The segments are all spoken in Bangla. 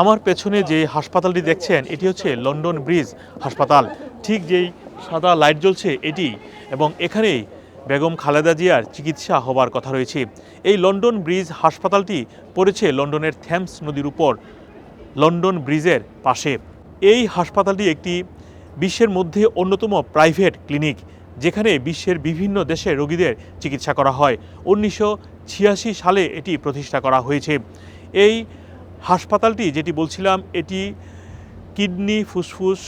আমার পেছনে যে হাসপাতালটি দেখছেন, এটি হচ্ছে লন্ডন ব্রিজ হাসপাতাল। ঠিক যেই সাদা লাইট জ্বলছে, এটি এবং এখানেই বেগম খালেদা জিয়ার চিকিৎসা হবার কথা রয়েছে। এই লন্ডন ব্রিজ হাসপাতালটি পড়েছে লন্ডনের থ্যামস নদীর উপর, লন্ডন ব্রিজের পাশে। এই হাসপাতালটি একটি বিশ্বের মধ্যে অন্যতম প্রাইভেট ক্লিনিক, যেখানে বিশ্বের বিভিন্ন দেশে রোগীদের চিকিৎসা করা হয়। উনিশশো ছিয়াশি সালে এটি প্রতিষ্ঠা করা হয়েছে। এই হাসপাতালটি, যেটি বলছিলাম, এটি কিডনি, ফুসফুস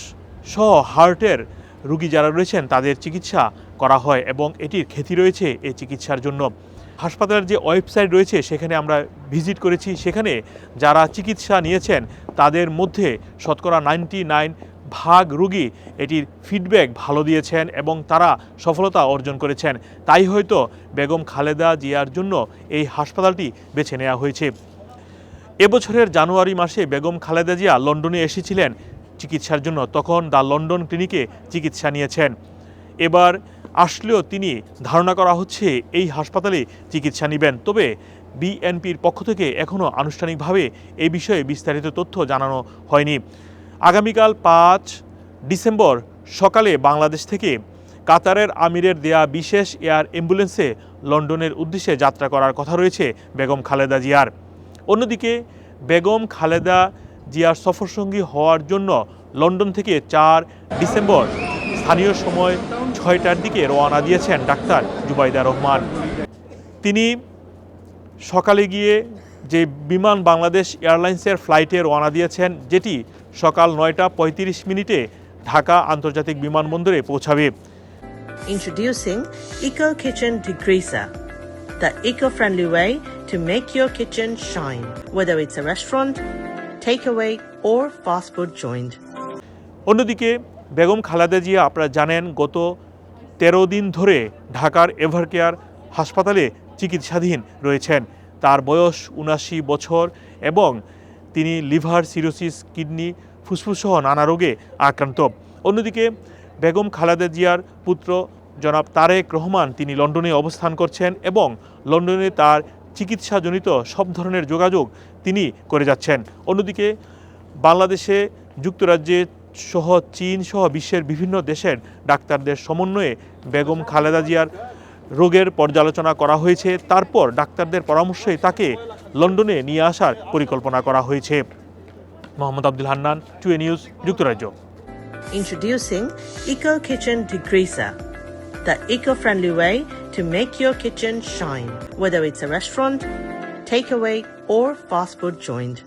সহ হার্টের রুগী যারা রয়েছেন, তাদের চিকিৎসা করা হয় এবং এটির খ্যাতি রয়েছে এই চিকিৎসার জন্য। হাসপাতালের যে ওয়েবসাইট রয়েছে, সেখানে আমরা ভিজিট করেছি। সেখানে যারা চিকিৎসা নিয়েছেন, তাদের মধ্যে শতকরা নাইনটি নাইন ভাগ রুগী এটির ফিডব্যাক ভালো দিয়েছেন এবং তারা সফলতা অর্জন করেছেন। তাই হয়তো বেগম খালেদা জিয়ার জন্য এই হাসপাতালটি বেছে নেওয়া হয়েছে। এবছরের জানুয়ারি মাসে বেগম খালেদা জিয়া লন্ডনে এসেছিলেন। চিকিৎসার জন্য তখন দ্য লন্ডন ক্লিনিকে চিকিৎসা নিয়েছেন। এবার আসলেও তিনি ধারণা করা হচ্ছে এই হাসপাতালে চিকিৎসা নেবেন। তবে বিএনপির পক্ষ থেকে এখনও আনুষ্ঠানিকভাবে এই বিষয়ে বিস্তারিত তথ্য জানানো হয়নি। আগামীকাল পাঁচ ডিসেম্বর সকালে বাংলাদেশ থেকে কাতারের আমিরের দেয়া বিশেষ এয়ার অ্যাম্বুলেন্সে লন্ডনের উদ্দেশ্যে যাত্রা করার কথা রয়েছে বেগম খালেদা জিয়ার। অন্যদিকে বেগম খালেদা জিয়ার সফরসঙ্গী হওয়ার জন্য লন্ডন থেকে চার ডিসেম্বর স্থানীয় সময় ছয়টার দিকে রওনা দিয়েছেন ডাক্তার জুবাইদা রহমান। তিনি সকালে গিয়ে যে বিমান বাংলাদেশ এয়ারলাইন্সের ফ্লাইটে রওনা দিয়েছেন যেটি সকাল নয়টা পঁয়ত্রিশ মিনিটে ঢাকা আন্তর্জাতিক বিমানবন্দরে পৌঁছাবে। Introducing Eco Kitchen Degreaser, the eco-friendly way to make your kitchen shine, whether it's a restaurant, takeaway, or fast food joint. অন্যদিকে বেগম খালেদা জিয়া আপনারা জানেন গত তেরো দিন ধরে ঢাকার এভারকেয়ার হাসপাতালে চিকিৎসাধীন রয়েছেন। তার বয়স উনাশি বছর এবং তিনি লিভার সিরোসিস কিডনি ফুসফুস সহ নানা রোগে আক্রান্ত। অন্যদিকে বেগম খালেদা জিয়ার পুত্র জনাব তারেক রহমান তিনি লন্ডনে অবস্থান করছেন এবং লন্ডনে তার চিকিৎসাজনিত সব ধরনের যোগাযোগ তিনি করে যাচ্ছেন। অন্যদিকে বাংলাদেশে যুক্তরাজ্যে সহ চীন সহ বিশ্বের বিভিন্ন দেশের ডাক্তারদের সমন্বয়ে বেগম খালেদা জিয়ার রোগের পর্যালোচনা করা হয়েছে। তারপর ডাক্তারদের পরামর্শে তাকে লন্ডনে নিয়ে আসার পরিকল্পনা করা হয়েছে। মোহাম্মদ আব্দুল হান্নান টুয়ে নিউজ যুক্তরাজ্য। Introducing Eco Kitchen Degreaser, the eco-friendly way to make your kitchen shine, whether it's a restaurant, takeaway, or fast food joint.